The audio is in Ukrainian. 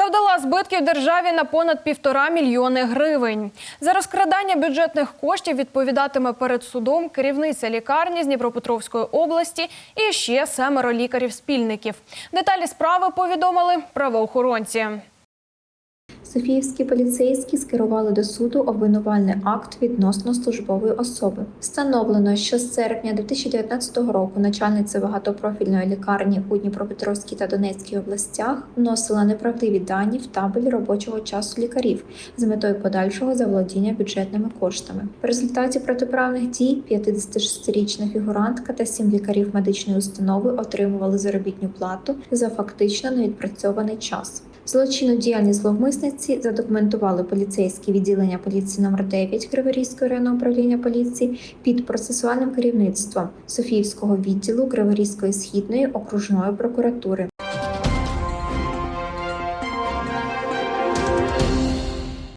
Завдала збитків державі на понад півтора мільйони гривень. За розкрадання бюджетних коштів відповідатиме перед судом керівниця лікарні з Дніпропетровської області і ще семеро лікарів-спільників. Деталі справи повідомили правоохоронці. Софіївські поліцейські скерували до суду обвинувальний акт відносно службової особи. Встановлено, що з серпня 2019 року начальниця багатопрофільної лікарні у Дніпропетровській та Донецькій областях вносила неправдиві дані в табель робочого часу лікарів з метою подальшого заволодіння бюджетними коштами. В результаті протиправних дій 56-річна фігурантка та сім лікарів медичної установи отримували заробітну плату за фактично невідпрацьований час. Злочинну діяльність зловмисниці задокументували поліцейські відділення поліції номер 9 Криворізького районного управління поліції під процесуальним керівництвом Софіївського відділу Криворізької східної окружної прокуратури.